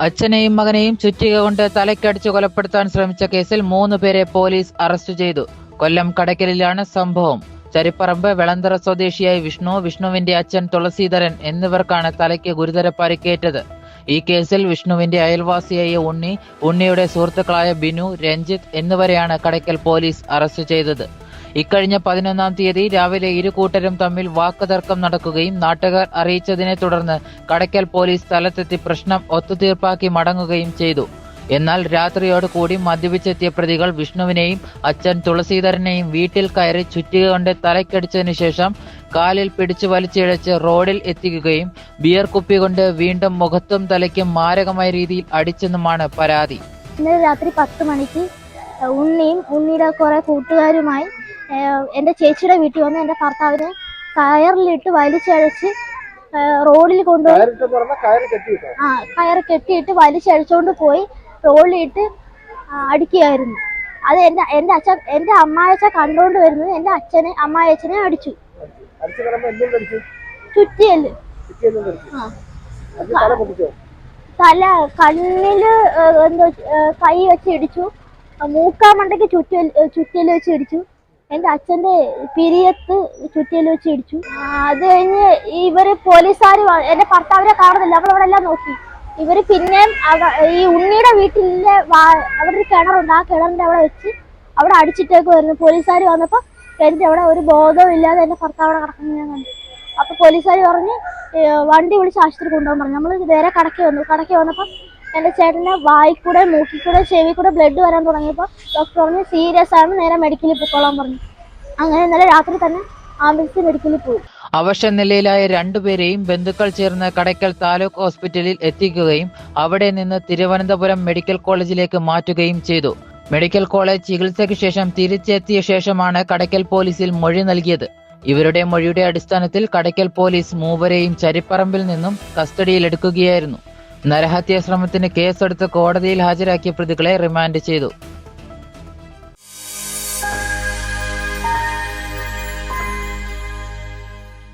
അച്ഛനെയും മകനെയും ചുറ്റിക കൊണ്ട് തലയ്ക്കടിച്ചു കൊലപ്പെടുത്താൻ ശ്രമിച്ച കേസിൽ മൂന്ന് പേരെ പോലീസ് അറസ്റ്റ് ചെയ്തു. കൊല്ലം കടക്കലിലാണ് സംഭവം. ചരിപ്പറമ്പ് വെളന്തറ സ്വദേശിയായ വിഷ്ണു വിഷ്ണുവിന്റെ അച്ഛൻ തുളസീധരൻ എന്നിവർക്കാണ് തലയ്ക്ക് ഗുരുതര പരിക്കേറ്റത്. ഈ കേസിൽ വിഷ്ണുവിന്റെ അയൽവാസിയായ ഉണ്ണി ഉണ്ണിയുടെ സുഹൃത്തുക്കളായ ബിനു രഞ്ജിത്ത് എന്നിവരെയാണ് കടയ്ക്കൽ പോലീസ് അറസ്റ്റ് ചെയ്തത്. ഇക്കഴിഞ്ഞ പതിനൊന്നാം തീയതി രാവിലെ ഇരു കൂട്ടരും തമ്മിൽ വാക്കുതർക്കം നടക്കുകയും നാട്ടുകാർ അറിയിച്ചതിനെ തുടർന്ന് കടയ്ക്കൽ പോലീസ് സ്ഥലത്തെത്തി പ്രശ്നം ഒത്തുതീർപ്പാക്കി മടങ്ങുകയും ചെയ്തു. എന്നാൽ രാത്രിയോടുകൂടി മദ്യപിച്ചെത്തിയ പ്രതികൾ വിഷ്ണുവിനെയും അച്ഛൻ തുളസീധരനെയും വീട്ടിൽ കയറി ചുറ്റിക കൊണ്ട് തലയ്ക്കടിച്ചതിനു ശേഷം കാലിൽ പിടിച്ചു വലിച്ചിഴച്ച് റോഡിൽ എത്തിക്കുകയും ബിയർ കുപ്പി കൊണ്ട് വീണ്ടും മുഖത്തും തലയ്ക്കും മാരകമായ രീതിയിൽ അടിച്ചെന്നുമാണ് പരാതി. ഇന്നലെ രാത്രി പത്ത് മണിക്ക് ഉണ്ണിയും ഉണ്ണിയുടെ കുറെ കൂട്ടുകാരുമായി എന്റെ ചേച്ചിയുടെ വീട്ടിൽ വന്ന് എന്റെ ഭർത്താവിനെ കയറിലിട്ട് വലിച്ചഴച്ച് റോഡിൽ കൊണ്ടുപോയി ആ കയർ കെട്ടിയിട്ട് വലിച്ചഴിച്ചുകൊണ്ട് പോയി റോഡിലിട്ട് അടിക്കുകയായിരുന്നു. അത് എന്റെ എന്റെ അച്ഛൻ എന്റെ അമ്മായച്ച കണ്ടുകൊണ്ട് വരുന്നത് എന്റെ അച്ഛനെ അമ്മായച്ചനെ അടിച്ചു. ചുറ്റിയൽ തല കണ്ണിൽ എന്തോ കൈ വെച്ച് ഇടിച്ചു. മൂക്കാമണ്ടയ്ക്ക് ചുറ്റിയൽ ചുറ്റിയൽ വെച്ച് ഇടിച്ചു. എന്റെ അച്ഛന്റെ പിരിയത്ത് ചുറ്റിയിൽ വെച്ച് ഇടിച്ചു. അത് കഴിഞ്ഞ് ഇവർ പോലീസുകാർ എന്റെ ഭർത്താവിനെ കാണുന്നില്ല. നമ്മളവിടെ എല്ലാം നോക്കി. ഇവർ പിന്നെയും അവ- ഈ ഉണ്ണിയുടെ വീട്ടിലെ അവിടെ ഒരു കിണറുണ്ട്. ആ കിണറിന്റെ അവിടെ വെച്ച് അവിടെ അടിച്ചിട്ടേക്ക് വരുന്നു. പോലീസുകാർ വന്നപ്പോൾ എന്റെ അവിടെ ഒരു ബോധവും ഇല്ലാതെ എന്റെ ഭർത്താവ് അവിടെ കിടക്കുന്നത് ഞാൻ കണ്ടു. അപ്പൊ പോലീസുകാർ പറഞ്ഞ് വണ്ടി വിളിച്ച് ആശുപത്രി കൊണ്ടുപോകാൻ പറഞ്ഞു. നമ്മൾ നേരെ കടക്കി വന്നു. കടക്കി വന്നപ്പോൾ എന്റെ ചേട്ടന്റെ വായി കൂടെ മൂക്കിൽ കൂടെ ചെവി കൂടെ ബ്ലഡ് വരാൻ തുടങ്ങിയപ്പോൾ ഡോക്ടർ പറഞ്ഞു സീരിയസ് ആണ് നേരെ മെഡിക്കലിൽ പൊക്കോളാൻ പറഞ്ഞു. അങ്ങനെ ഇന്നലെ രാത്രി തന്നെ ആംബുലൻസ് മെഡിക്കലിൽ പോയി. അവശ നിലയിലായ രണ്ടുപേരെയും ബന്ധുക്കൾ ചേർന്ന് കടയ്ക്കൽ താലൂക്ക് ഹോസ്പിറ്റലിൽ എത്തിക്കുകയും അവിടെ നിന്ന് തിരുവനന്തപുരം മെഡിക്കൽ കോളേജിലേക്ക് മാറ്റുകയും ചെയ്തു. മെഡിക്കൽ കോളേജ് ചികിത്സയ്ക്ക് ശേഷം തിരിച്ചെത്തിയ ശേഷമാണ് കടയ്ക്കൽ പോലീസിൽ മൊഴി നൽകിയത്. ഇവരുടെ മൊഴിയുടെ അടിസ്ഥാനത്തിൽ കടയ്ക്കൽ പോലീസ് മൂവരെയും ചരിപ്പറമ്പിൽ നിന്നും കസ്റ്റഡിയിലെടുക്കുകയായിരുന്നു. നരഹത്യാ ശ്രമത്തിന് കേസെടുത്ത് കോടതിയിൽ ഹാജരാക്കിയ പ്രതികളെ റിമാൻഡ് ചെയ്തു